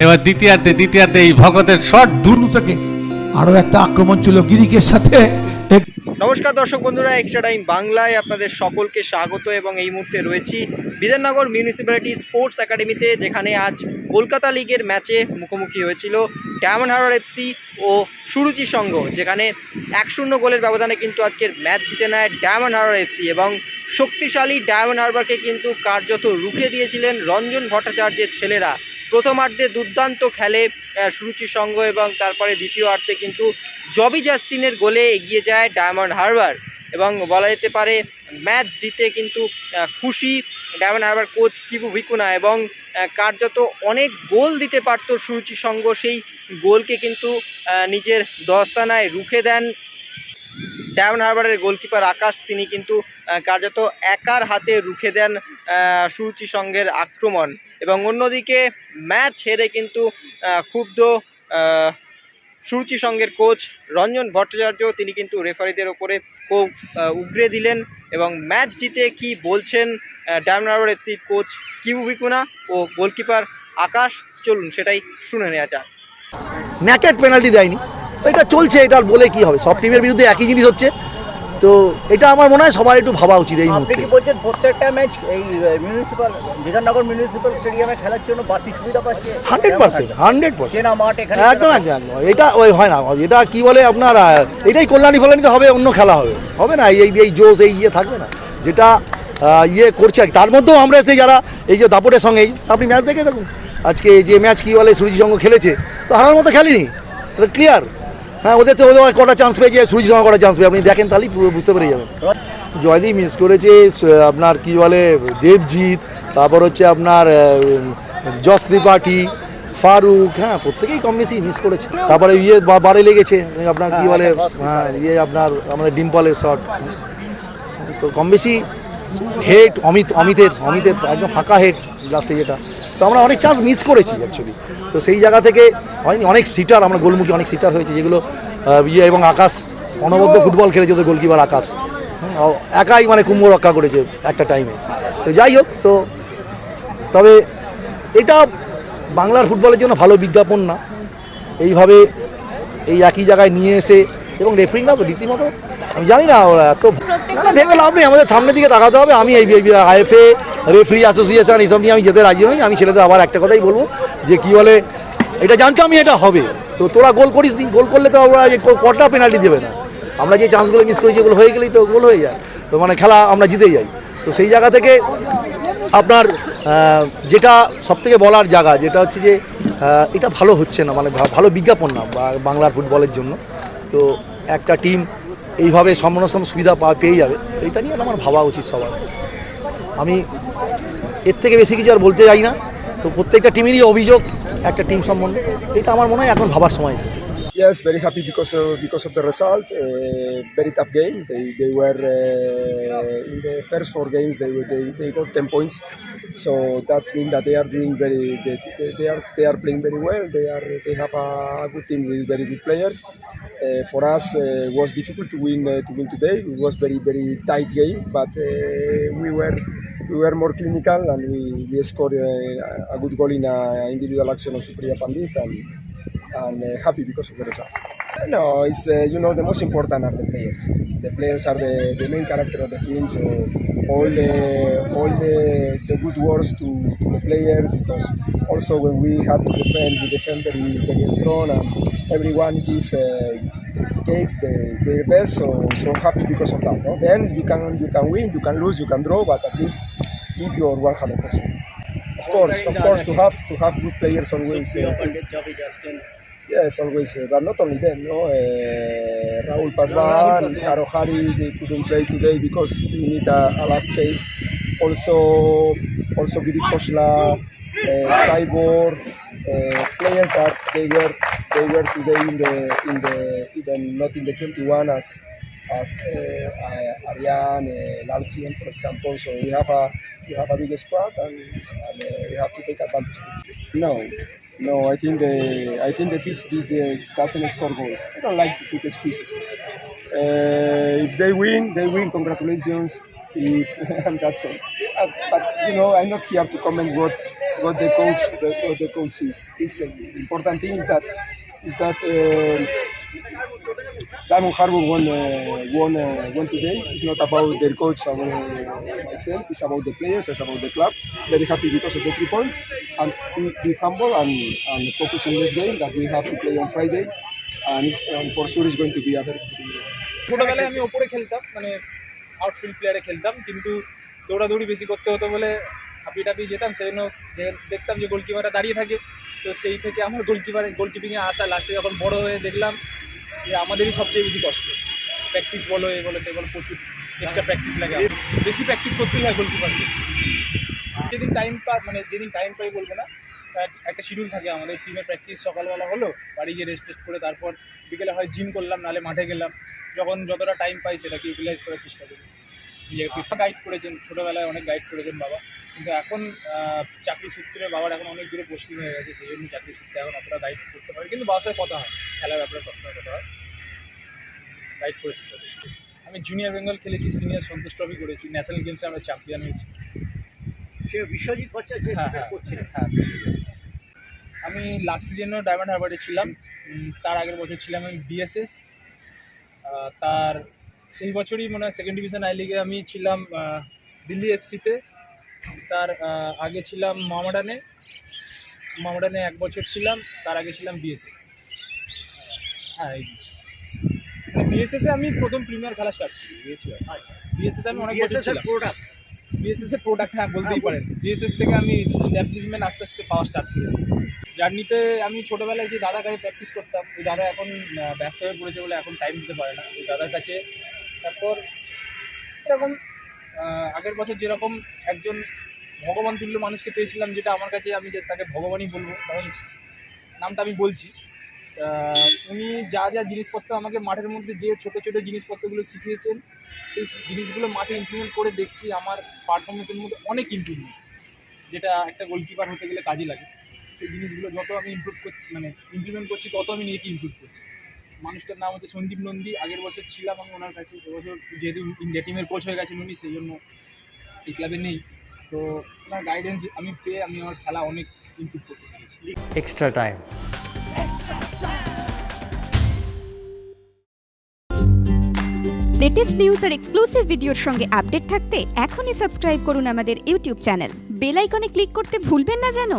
এবার দ্বিতীয়ার্ধে দ্বিতীয়ার্ধে এই ভগতের শট দূর দুর্নু থেকে আরও একটা আক্রমণ ছিল গিরিকের সাথে। নমস্কার দর্শক বন্ধুরা এক্সট্রা টাইম বাংলায় আপনাদের সকলকে স্বাগত এবং এই মুহূর্তে রয়েছি বিধাননগর মিউনিসিপ্যালিটি স্পোর্টস একাডেমিতে যেখানে আজ কলকাতা লিগের ম্যাচে মুখোমুখি হয়েছিল ডায়মন্ড হারবার এফসি ও সুরুচি সংঘ যেখানে এক শূন্য গোলের ব্যবধানে কিন্তু আজকের ম্যাচ জিতে নেয় ডায়মন্ড হারবার এফসি এবং শক্তিশালী ডায়মন্ড হারবারকে কিন্তু কার্যত রুখে দিয়েছিলেন রঞ্জন ভট্টাচার্যের ছেলেরা। প্রথমার্ধে দুর্দান্ত খেলে আহ, সুরুচি সংঘ এবং তারপরে দ্বিতীয় অর্ধে কিন্তু জবি জাস্টিনের গোলে এগিয়ে যায় ডায়মন্ড হারবার। এবং বলা যেতে পারে ম্যাচ জিতে কিন্তু খুশি Diamond Harbour coach Kibu Vicuna এবং কার্যত অনেক গোল দিতে পারতো সুরুচি সংঘ। সেই গোলকে কিন্তু নিজের দস্তানায় রুখে দেন ডায়মন্ড হারবারের গোলকিপার আকাশ, তিনি কিন্তু কার্যত একার হাতে রুখে দেন সুরুচি সংঘের আক্রমণ। এবং অন্যদিকে ম্যাচ হেরে কিন্তু ক্ষুব্ধ সুরুচি সংঘের কোচ রঞ্জন ভট্টাচার্য, তিনি কিন্তু রেফারিদের ওপরে খুব উগরে দিলেন এবং ম্যাচ জিতে কি বলছেন ডায়মন্ড হারবার এফসির কোচ কিউ ভিকুনা ও গোলকিপার আকাশ? চলুন সেটাই শুনে নেওয়া যাক। ন্যাকেট পেনাল্টি দেয়নি। এটা চলছে এটা বলে কি হবে? সব টিমের বিরুদ্ধে একই জিনিস হচ্ছে। তো এটা আমার মনে হয় সবার একটু ভাবা উচিত এই মুহূর্তে। বলছেন প্রত্যেকটা ম্যাচ এই মিউনিসিপাল বিধাননগর মিউনিসিপাল স্টেডিয়ামে খেলার জন্য বাড়তি সুবিধা পাচ্ছে? Hundred percent hundred percent. একদম একদম। এটা ওই হয় না। এটা কি বলে আপনার এটাই কল্যাণী ফলানিতে হবে অন্য খেলা হবে। হবে না এই এই জোশ এই ইয়ে থাকবে না। যেটা ইয়ে করছে আর কি। তার মধ্যেও আমরা সেই যারা এই যে দাপটের সঙ্গেই আপনি ম্যাচ দেখে দেখুন। আজকে যে ম্যাচ কি বলে সুরজি সঙ্গ খেলেছে তো হারার মতো খেলেনি। ক্লিয়ার হ্যাঁ ওদের তো ওদের কটা চান্স পেয়েছে সুরজি সঙ্গে কটা চান্স পেয়ে আপনি দেখেন তাহলেই বুঝতে পেরে যাবেন। জয়দীপ মিস করেছে আপনার কি বলে দেবজিৎ তারপর হচ্ছে আপনার যশ ত্রিপাঠী ফারুক হ্যাঁ প্রত্যেকেই কম বেশি মিস করেছে। তারপরে ইয়ে বারে লেগেছে আপনার কি বলে হ্যাঁ ইয়ে আপনার আমাদের ডিম্পলের শট তো কম বেশি হেড অমিত অমিতের অমিতের একদম ফাঁকা হেড লাস্টে যেটা। তো আমরা অনেক চান্স মিস করেছি অ্যাকচুয়ালি তো সেই জায়গা থেকে হয়নি অনেক সিটার আমরা গোলমুখী অনেক সিটার হয়েছে যেগুলো ইয়ে এবং আকাশ অনবদ্য ফুটবল খেলেছে ওদের গোলকিপার আকাশ। একাই মানে কুম্ভ রক্ষা করেছে একটা টাইমে তো যাই হোক তো তবে এটা বাংলার ফুটবলের জন্য ভালো বিজ্ঞাপন না। এইভাবে এই একই জায়গায় নিয়ে এসে এবং রেফারিংরা রীতিমতো আমি জানি না ওরা এত ভেবে লাভ নেই আমাদের সামনের দিকে তাকাতে হবে। আমি এই আইএফএ রেফারি অ্যাসোসিয়েশন এইসব নিয়ে আমি যেতে রাজি নই। আমি ছেলেদের আবার একটা কথাই বলব যে কি বলে এটা জানতো আমি এটা হবে। তো তোরা গোল করিস গোল করলে তো ওরা কটা পেনাল্টি দেবে না। আমরা যে চান্সগুলো মিস করি যেগুলো হয়ে গেলেই তো গোল হয়ে যায়। তো মানে খেলা আমরা জিতেই যাই। তো সেই জায়গা থেকে আপনার যেটা সবথেকে বলার জায়গা যেটা হচ্ছে যে এটা ভালো হচ্ছে না মানে ভালো বিজ্ঞাপন না বাংলার ফুটবলের জন্য। তো একটা টিম এইভাবে সমরসম সুবিধা পা পেয়ে যাবে। এটা নিয়ে আমার ভাবা উচিত সবার। আমি এর থেকে বেশি কিছু আর বলতে যাই না। তো প্রত্যেকটা টিমেরই অভিযোগ, একটা টিম সম্বন্ধে। এটা আমার মনে হয় এখন ভাবার সময় এসেছে। Yes very happy because because of the result very tough game দেওয়ার in the first four games ten points so that's mean that they are doing very they are they are playing very well they are they have a good team with very good players Uh, for us, uh, it was difficult to win uh, to win today. It was very very tight game, but we were we were more clinical and we, we scored a good goal in an individual action of Supriya Pandit and and uh, happy because of the result. No, it's uh, you know the most important are the players. The players are the, the main character of the team. So all the all the, the good words to, to the players because also when we had to defend, we defend very very strong and everyone give uh, gave the, their best. So so happy because of that. No? Then you can you can win, you can lose, you can draw, but at least give your 100 percent. Of course, of course, to have to have good players always. Yes, always, uh, but not only them, no. Uh, Raúl Pazvan, Arohari, they couldn't play today because we need a, a last change. Also, also Vidi Kosla, uh, Cyborg, uh, players that they were they were today in the in the even not in the 21 as as uh, uh, Ariane, uh, Lalcien, for example. So we have a we have a big squad and, and uh, we have to take advantage of it. No, no, I think the I think the pitch did, the doesn't score goals. I don't like to take excuses. Uh, if they win, they win. Congratulations. If and that's all. Uh, but you know, I'm not here to comment what what the coach the, what the coach. Is uh, important thing is that is that uh, Diamond Harbour won uh, won uh, won today. It's not about their coach uh, myself. It's about the players. It's about the club. Very happy because of the three point, and be, humble and, and focus on this game that we have to play on Friday, and, it's, and for sure it's going to be a very good game. ছোটবেলায় আমি ওপরে খেলতাম মানে outfield প্লেয়ারে খেলতাম কিন্তু দৌড়াদৌড়ি বেশি করতে হতো বলে হাঁপিয়ে টাপিয়ে যেতাম সেই জন্য দেখতাম যে গোলকিপারটা দাঁড়িয়ে থাকে তো সেই থেকে আমার গোলকিপার গোলকিপিংয়ে আসা লাস্টে যখন বড় হয়ে দেখলাম যে আমাদেরই সবচেয়ে বেশি কষ্ট। প্র্যাকটিস বলো, এ বলো, সে বলো, প্রচুর এক্সট্রা প্র্যাকটিস লাগে বেশি প্র্যাকটিস করতেই হয় গোলকিপারকে যেদিন টাইম পাই মানে যেদিন টাইম পাই বলব না একটা শিডিউল থাকে আমাদের টিমের প্র্যাকটিস সকালবেলা হলো, বাড়ি গিয়ে রেস্ট টেস্ট করে তারপর বিকেলে হয় জিম করলাম নালে মাঠে গেলাম। যখন যতটা টাইম পাই সেটাকে ইউটিলাইজ করার চেষ্টা করি। গাইড করেছেন, ছোটোবেলায় অনেক গাইড করেছেন বাবা। কিন্তু এখন চাকরি সূত্রে বাবার এখন অনেক দূরে পোস্টিং হয়ে গেছে সেই জন্য চাকরি সূত্রে এখন অতটা গাইড করতে পারে। কিন্তু বাবার সাথে কথা হয় খেলার ব্যাপারে সবসময় কথা হয়। গাইড করেছি। আমি জুনিয়র বেঙ্গল খেলেছি সিনিয়র সন্তোষ ট্রফি করেছি ন্যাশনাল গেমসে আমরা চ্যাম্পিয়ন হয়েছি। সে বিশ্বজিৎ ভট্টাচার্য হ্যাঁ, হ্যাঁ। করছিলেন। হ্যাঁ আমি লাস্ট সিজনেও ডায়মন্ড হারবারে ছিলাম। তার আগের বছর ছিলাম আমি বিএসএস তার সেই বছরই মনে হয় সেকেন্ড ডিভিশন আই লিগে আমি ছিলাম দিল্লি এফসিতে তার আগে ছিলাম মামাডানে। মামাডানে এক বছর ছিলাম তার আগে ছিলাম বিএসএস হ্যাঁ এই বিএসএস এ আমি প্রথম প্রিমিয়ার খেলা স্টার্ট করি বিএসএস আমি অনেক বছর ছিলাম। প্রোডাক্ট বিএসএস এর প্রোডাক্ট হ্যাঁ বলতেই পারেন। বিএসএস থেকে আমি স্ট্যাবলিশমেন্ট আস্তে আস্তে পাওয়া স্টার্ট করি। জার্নিতে আমি ছোটোবেলায় যে দাদার কাছে প্র্যাকটিস করতাম ওই দাদা এখন ব্যস্ত হয়ে পড়েছে বলে এখন টাইম দিতে পারে না। ওই দাদার কাছে তারপর এরকম আগের বছর যেরকম একজন ভগবান তুল্য মানুষকে পেয়েছিলাম, যেটা আমার কাছে আমি যে তাকে ভগবানই বলব কারণ নামটা আমি বলছি। উনি যা যা জিনিসপত্র আমাকে মাঠের মধ্যে যে ছোট ছোট জিনিসপত্রগুলো শিখিয়েছেন, সেই জিনিসগুলো মাঠে ইমপ্লিমেন্ট করে দেখছি আমার পারফরমেন্সের মধ্যে অনেক ইমপ্রুভমেন্ট যেটা একটা গোলকিপার হতে গেলে কাজে লাগে। সেই জিনিসগুলো যত আমি ইমপ্রুভ করছি মানে ইমপ্লিমেন্ট করছি, তত আমি নিজেকে ইমপ্রুভ করছি। মানুষটার নাম হচ্ছে সন্দীপ নন্দী আগের বছর ছিলাম আমি ওনার কাছে এবছর যেহেতু ইন্ডিয়া টিমের কোচ হয়ে গেছেন উনি সেই জন্য এই ক্লাবে নেই। তো ওনার গাইডেন্স আমি পেয়ে আমি আমার খেলা অনেক ইম্প্রুভ করতে পেরেছি। Extra time. লেটেস্ট নিউজ আর এক্সক্লুসিভ ভিডিওর সঙ্গে আপডেট থাকতে এখনই সাবস্ক্রাইব করুন আমাদের ইউটিউব চ্যানেল বেল আইকনে ক্লিক করতে ভুলবেন না জানো